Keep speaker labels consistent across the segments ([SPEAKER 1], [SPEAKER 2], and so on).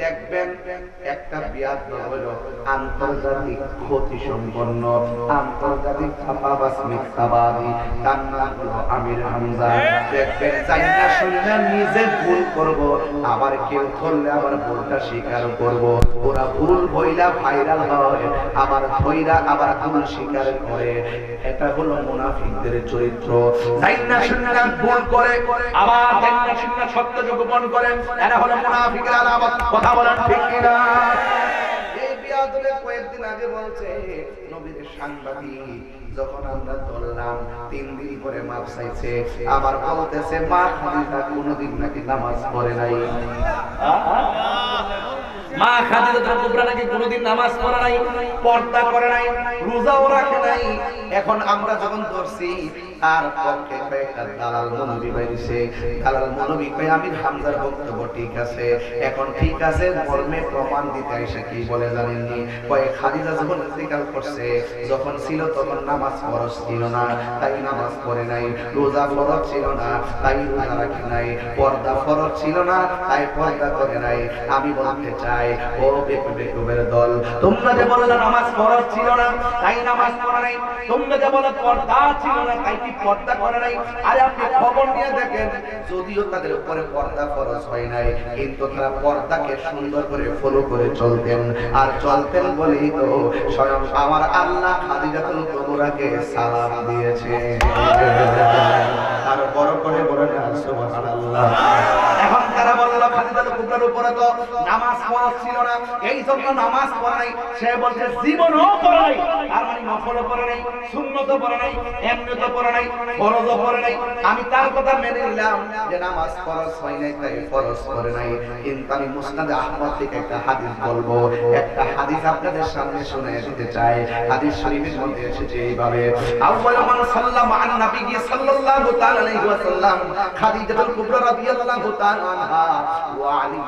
[SPEAKER 1] দেখবেন একটা বিয়াদ হলো আন্তর্জাতিক ক্ষতি সম্পন্ন আন্তর্জাতিক মিথ্যাবাদী তার নাম হলো আমির হামজা। দেখবেন চাইনা শুনলে নিজে ভুল করব, আবার কেউ ধরলে আবার ভুলটা স্বীকার করব। ওরা ভুল বইলা ভাইরাল হয়, আবার আবার স্বীকার করে। এটা হলো মুনাফিকদের চরিত্র। চাইনা শুনলে ভুল করে, আবার চাইনা শুনলে সত্য করে। হলো মুনাফিকের আলামত। কথা বলেন ঠিক কিনা? এই বিয়াদুলে কয়েকদিন আগে বলছে নবীর সাংবাদিক যখন আমরা ধরলাম তিন দিন পরে মাপ চাইছে আবার বলতেছে মা খাদিজা কোনোদিন নাকি নামাজ পড়ে নাই।
[SPEAKER 2] মা খাদিজা কুবরা নাকি কোনোদিন নামাজ পড়ে নাই,
[SPEAKER 1] পর্দা করে নাই, রোজাও রাখে নাই। এখন আমরা যখন ধরছি, তার পক্ষে কয়েকটা দালাল মনোবি বাইছে দালাল মনোবি কয়ে, আমির হামজার বক্তব্য ঠিক আছে। এখন ঠিক আছে মর্মে প্রমাণ দিতে এসে কি বলে জানেননি? কয়েক খাদিজা যখন ইন্তেকাল করছে, যখন ছিল তখন নামাজ ফরজ ছিল না। তাই নামাজ পড়ে নাই, রোজা ফরজ ছিল না, তাই রোজা রাখে নাই, পর্দা ফরজ ছিল না, তাই পর্দা করে নাই। আমি বলতে চাই ও বেকুবের দল তোমরা যে বললে নামাজ ফরজ ছিল না তাই নামাজ পড়ে নাই। তোমরা যে বলে পর্দা ছিল না তাই কি পর্দা করে নাই? আরে আপনি খবর নিয়ে দেখেন যদিও তাদের উপরে পর্দা ফরজ হয় নাই কিন্তু তারা পর্দাকে সুন্দর করে ফলো করে চলতেন। আর চলতেন বলেই তো স্বয়ং আমার আল্লাহ খাদিজাতুল কুবরাকে সালাম দিয়েছে আর বড় করে বলে না সুবহানাল্লাহ। উপরে তো নামাজ ফরজ ছিল না। এই জন্য নামাজ পড়ে নাই। সে বলছে, জীবনও পড়ে নাই। তার মানে নফলও পড়ে নাই, সুন্নতও পড়ে নাই এমনিতও পড়ে নাই, ফরজও পড়ে নাই। আমি তার কথা মেনে নিলাম যে নামাজ ফরজ হয় নাই, তাই ফরজ করে নাই। কিন্তু আমি মুসনাদে আহমদ থেকে একটা হাদিস বলব। একটা হাদিস আপনাদের সামনে শুনে দিতে চাই। হাদিস শরীফের মধ্যে এসেছে এইভাবে, আউয়ালু মান সাল্লামা আন নবী সাল্লাল্লাহু তাআলা আলাইহি ওয়াসাল্লাম, খাদিজাতুল কুবরা রাদিয়াল্লাহু তাআলা আনহা ওয়া আলী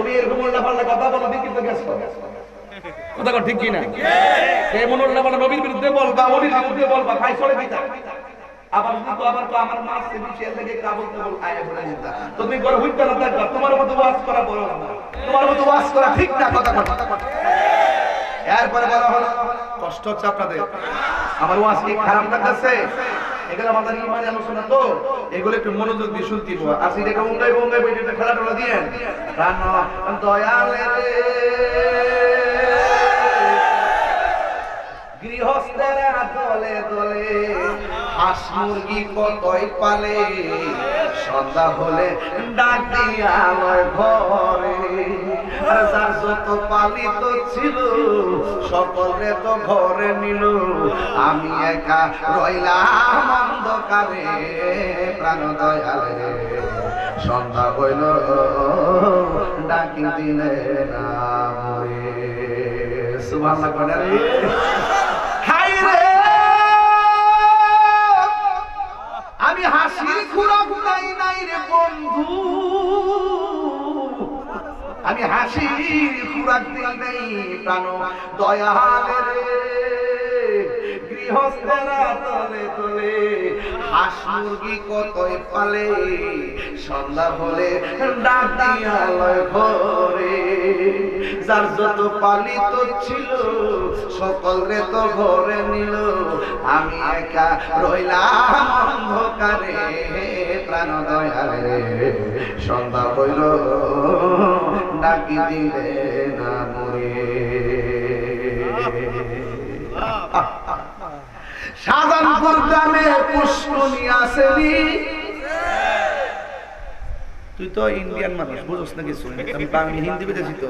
[SPEAKER 1] তুমি এরকম উল্টা পাল্টা কথা বলো বিকৃত
[SPEAKER 2] কথা ঠিক কি না কেমন উল্টা পাল্টা নবীর বিরুদ্ধে বলবা অলির বিরুদ্ধে বলবা দিতা।
[SPEAKER 1] আবার কিন্তু আবার তো আমার মাছ সে বিষয় থেকে কাবুল কাবুল আয় বলে দিতা। তুমি করে হইতে না থাকবা তোমার মতো ওয়াজ করা বড় না। তোমার মতো ওয়াজ করা ঠিক না কথা কথা এরপরে বলা হলো কষ্ট হচ্ছে আপনাদের। আমার ওয়াজ কি খারাপ লাগতেছে? এগুলো আমাদের ইমানে আলোচনা তো। এগুলো একটু মনোযোগ দিয়ে শুনতে হবে। আর সেটা কেমন গাইব গাইব এটা খেলা টোলা দিয়ে দয়ালে দলে দলে পালে? সন্ধ্যা হলে ডাক দিয়া লয় ঘরে। যার যত পালিত ছিল, সকলে তো ঘরে নিল। আমি একা রইলাম অন্ধকারে প্রাণ দয়ালে সন্ধ্যা হইল ডাকি দিলে রে! আমি হাসির খুরাক নাই নাই রে বন্ধু। আমি হাসির খুরাক নাই প্রাণ। দয়ালে রে গৃহস্থরা তলে তলে হাঁস মুরগি কতই পালে, সন্ধ্যা হলে ডাক দিয়া লয় ঘরে। যার যত পালিত ছিল সকলরে তো ঘরে নিল। আমি একা রইলাম অন্ধকারে, প্রাণ দয়ালে সন্ধ্যা হইল। ডাকি দিলে না মরে। শাহজাহানপুর গ্রামে পুষ্পনি আসেনি। তুই তো ইন্ডিয়ান মানুষ বুঝোস না কিছু আমি বাংলা হিন্দি বুঝেছি তো।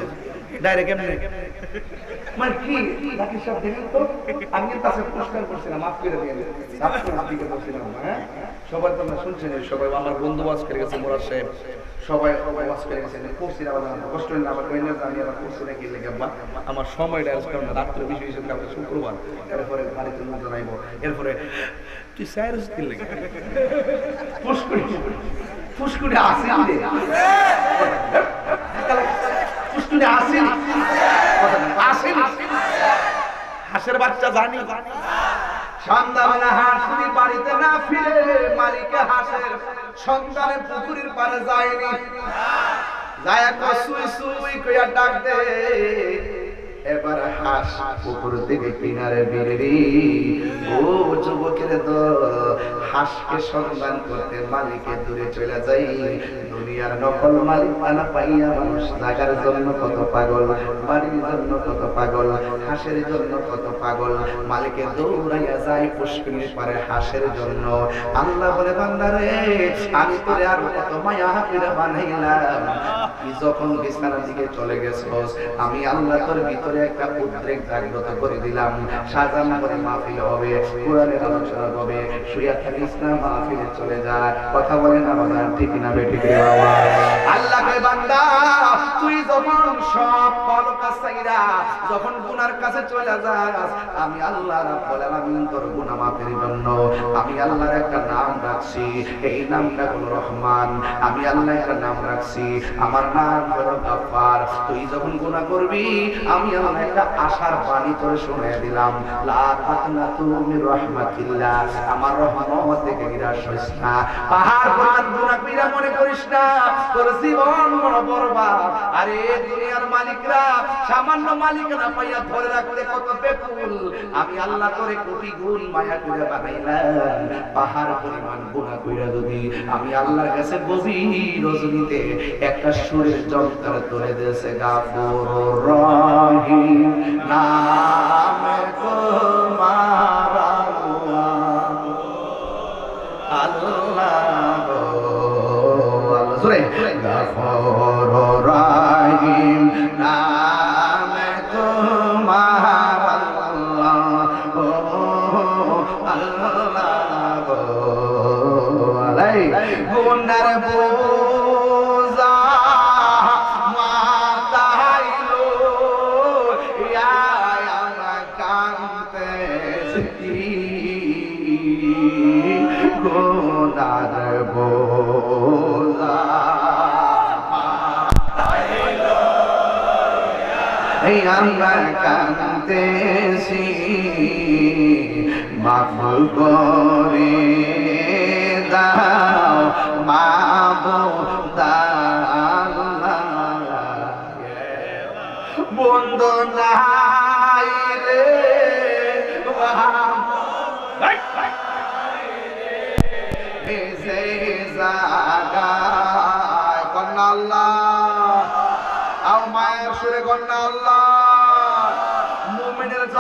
[SPEAKER 1] ডাইরেক্ট এমনি মানে কি? জাকির সাহেব দেখেন তো? আমি কাছে পুরস্কার করছিলাম মাফ করে দিয়ে আপনি বলছিলাম হ্যাঁ?
[SPEAKER 2] সবাই তো আমরা শুনছি সবাই আমার বন্ধু বাস করে গেছে মোরার সাহেব। সবাই বাস করে গেছে না আবার কষ্ট হইলে আবার কইলে যে আমি আবার করছি নাকি লেগে আব্বা আমার সময়টা আজকে আমরা রাত্রে বেশি হয়েছে কালকে শুক্রবার। এরপরে বাড়িতে লোক জানাইবো এরপরে তুই সাইরাস কি লেগে
[SPEAKER 1] ফুসকুড়ি ফুসকুড়ি আসি রে ফুসকুড়ি আসি। আসি
[SPEAKER 2] হাঁসের বাচ্চা জানি।
[SPEAKER 1] সন্ধ্যাবেলা হাঁস যদি বাড়িতে না ফিরে মালিকে হাঁসের সন্তানের পুকুরের পারে যায়নি। যায় সুই সুই কইয়া ডাক দে। এবার হাঁস পুকুর থেকে কিনারে বেরি ও যুবকের দল হাঁসকে সন্ধান করতে মালিকে দূরে চলে যাই। দুনিয়ার নকল মালিক আনা পাইয়া মানুষ জাগার জন্য কত পাগল, বাড়ির জন্য কত পাগল, হাঁসের জন্য কত পাগল। মালিকে দৌড়াইয়া যায় পুষ্করির পারে হাঁসের জন্য। আল্লাহ বলে, বান্দারে, আমি তোরে আর কত মায়া বানাইলাম। যখন বিছানার দিকে চলে গেছস আমি আল্লাহ তোর ভিতরে একটা উদ্রেক জাগ্রত করে দিলাম। সাজান করে মাহফিল হবে আলোচনা হবে থাকিস না মাহফিলে চলে যা। কথা ঠিক না বাবা? আল্লাহ বান্দা, তুই যখন সব যখন গুনার কাছে চলে যাস, আমি তোর গুনাহ মাফের জন্য আমি আল্লাহর একটা নাম রাখছি। এই নামটা হলো রহমান। আমি আল্লাহ একটা নাম রাখছি। আমার নাম হলো গাফফার, তুই যখন গুনাহ করবি, আমি আল্লাহ একটা আশার বাণী তোরে শুনিয়ে দিলাম। লা তাকনাতু মির রাহমাতিল্লাহ, আমার রহমত থেকে নিরাশ হইস না। পাহাড় পর্বত গুনাহ কইরা মনে করিস না, তোর জীবন বড় বরবাদ। আরে দুনিয়ার মালিকরা, সামান্য মালিকানা পাইয়া ধরে রাখতে কত বেকুল। আমি আল্লাহ তোরে কোটি গুণ মায়া করে বানাইলাম। পাহাড় পরিমাণ গুনাহ কইরা যদি আমি আল্লাহর কাছে গভীর রজনীতে একটা সুরের যন্ত্র তুলে দিয়েছে গাফুর রহিম। নাম তোমার আল্লাহ। আল্লাহ জোরে গাফুর। আমরা কান্তেছি মাফ করে দাও মাবো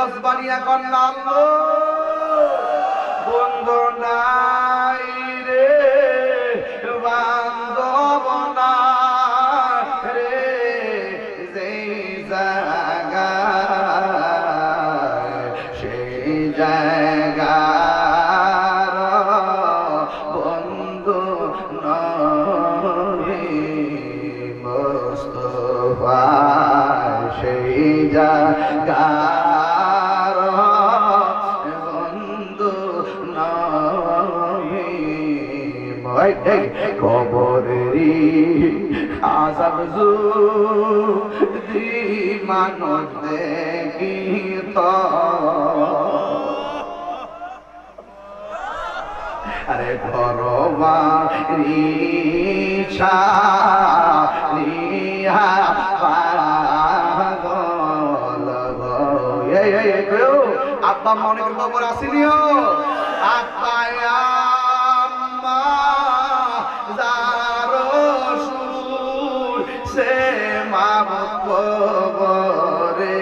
[SPEAKER 1] জজবানিয়া কন্যা আল্লাহ। কবরেরি আজাব যদি মানব দেখি আরে ঘরবা রিছা মনে করে খবর আসিনিও আব্বা আম্মা। কবরে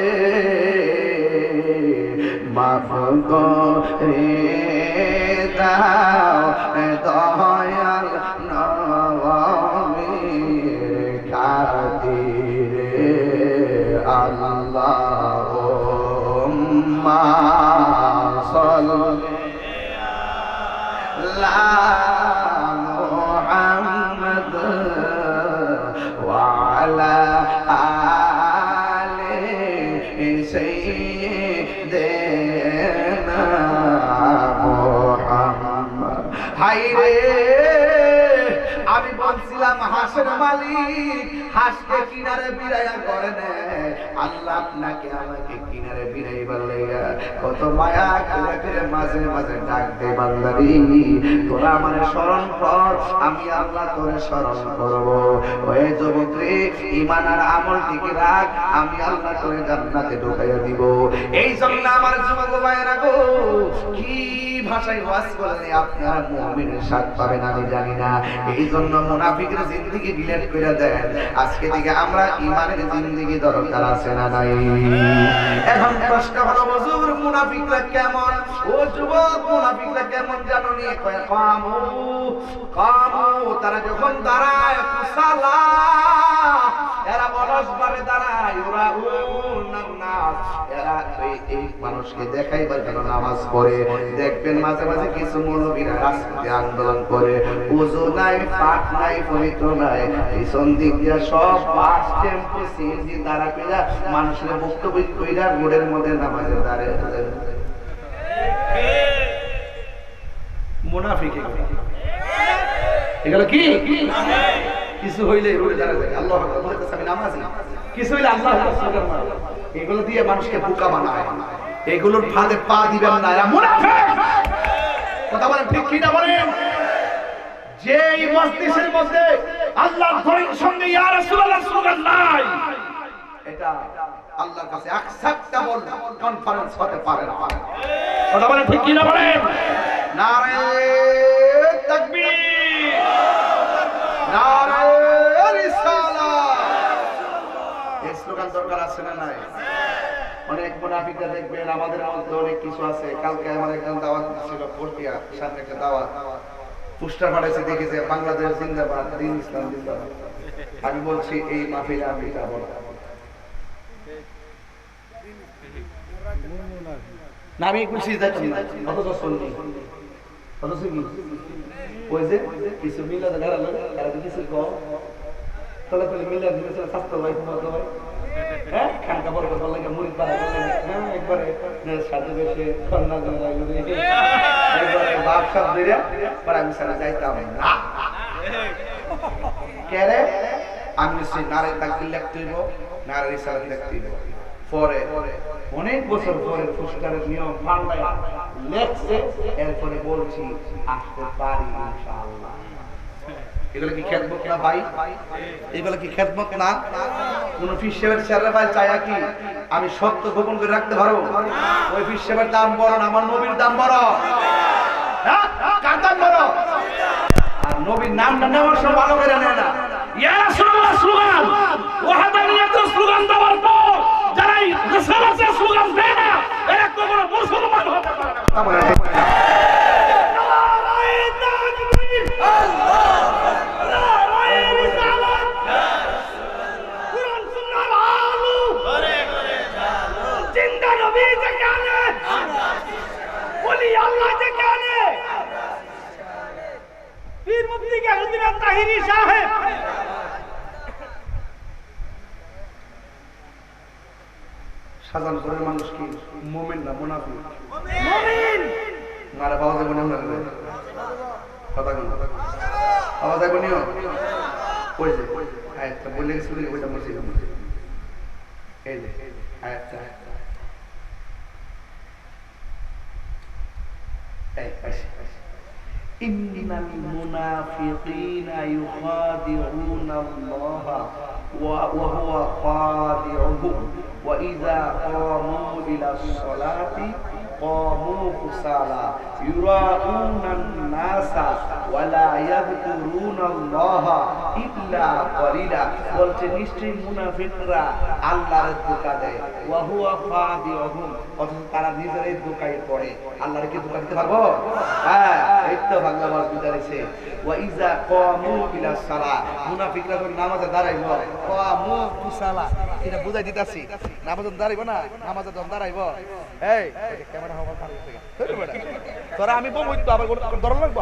[SPEAKER 1] মাফ করে দাও দয়াল নবীর কাদিরে আল্লাহ মা সল লা ভাই রে আমি বলছিলাম হাসন মালিক হাসকে কিনারে বিরায়া করে নেয় আল্লাহ আপনাকে আমাকে কিনারে বিড়াই বললে, কত মায়া করে করে মাঝে মাঝে ডাক দে বান্দারি। তোরা আমার স্মরণ কর, আমি আল্লাহ তোরে স্মরণ করব। ওই যুবক রে ইমান আর আমল টিকে রাখ, আমি আল্লাহ তোরে জান্নাতে ঢুকাইয়া দিব। এই জন্য আমার যুবক ভাইয়েরা গো, কি ভাষায় ওয়াজ করলে আপনারা মুমিনের স্বাদ পাবেন আমি জানি না। এই জন্য করে দেন। আজকে থেকে আমরা ইমানের জিন্দগি দরকার আছে না নাই? এখন প্রশ্ন হলো, হুজুর মুনাফিকরা কেমন? ও যুবক মুনাফিকরা কেমন জানো কয়, কামু কামু, তারা যখন দাঁড়ায় কুসালা এরা বলস বারে দাঁড়ায়, ওরা কিছু মানুষের বক্তব্য কইরা মধ্যে নামাজে দাঁড়িয়ে মুনাফিক কিছু হইলে আল্লাহ কিছু হইলে আল্লাহ। এগুলো দিয়ে মানুষকে বোকা বানায়। এগুলোর ফাঁদে পা দিবেন না, এরা মুনাফিক কথা বলেন ঠিক কিনা বলেন? যে এই মজলিসের মধ্যে আল্লাহর ধরের সঙ্গে ইয়া রাসূলুল্লাহ স্লোগান নাই, এটা আল্লাহর কাছে অ্যাকসেপ্টেবল কনফারেন্স হতে পারে না। কথা বলেন ঠিক কিনা বলেন? নারে তাকবীর। নারে রিসালাত। এই স্লোগান দরকার আছে না নাই? অনেক মুনাফিকরা দেখবেন, আমাদের মধ্যে অনেক কিছু আছে। কালকে আমার একজন দাওয়াত ছিল পটিয়া সামনে একটা দাওয়াত। পোস্টার পাঠাইছে দেখেছে, বাংলাদেশ জিন্দাবাদ, দিন ইসলাম জিন্দাবাদ। আমি বলছি, এই মাহফিলে আমি যাব না না, আমি খুশি যাচ্ছি না, অথচ শুননি অথচ কি? ওই যে কিছু মিলা ঘাড়া লোক তারা কিছু কম তাহলে তাহলে মিলা দিয়েছিল স্বাস্থ্য ভাই তোমার হ্যাঁ? হ্যাঁ অনেক বছর পরে পুরস্কারের নিয়ম লেখছে এরপরে বলছি আসতে পারি ইনশাআল্লাহ। এগুলো কি খেদমত না ভাই? এগুলো কি খেদমত না? কোন ফিসেবের চেহারা ভাই চায়া কি আমি সত্য গোপন করে রাখতে পারব? ওই ফিসেবের দাম বড় না আমার নবীর দাম বড়। হ্যাঁ? কার দাম বড়? আর নবীর নামটা নেওয়ার সময় ভালো করে নেয় না।
[SPEAKER 3] ইয়া রাসূলুল্লাহ স্লোগান। ওয়াহাদানিয়াতের স্লোগান দেওয়ার পর যারা এই স্লোগান দেয় না এরা কখনো মুসলমান হতে পারে না।
[SPEAKER 1] মানুষ কি মোমেন না মুনাফিক?
[SPEAKER 3] মুমিন!
[SPEAKER 1] মারা পাওয়া যাবে না আপনার কথা কোন। পাওয়া যাবে নিও ওই যে আয়াতটা বলে গেছিল ওইটা মসজিদ এই যে আয়াতটা। إن المنافقين يخادعون الله وهو خادعهم. وإذا قاموا إلى الصلاة قاموا كسالى يراءون الناس ولا يذكرون الله إلا قليلا বলছে নিশ্চয়ই মুনাফিকরা আল্লাহর ধোকা দেয় ওয়াহুয়া খাদিউহুম অথচ তারা নিজেরাই ধোকায় পড়ে আল্লাহর কি ধোকা দিতে পারবো হ্যাঁ এই তো বাংলা মাস বুঝাইছে ওয়া ইজা কামু ইলা সালাহ মুনাফিকরা যখন নামাজে দাঁড়াইব কামু কুসালা এটা বুঝাই দিতাছি নামাজে দাঁড়াইব না নামাজে যখন দাঁড়াইব এই ক্যামেরা হওয়ার ভালো আমি বলব তো আবার ধরন লাগবো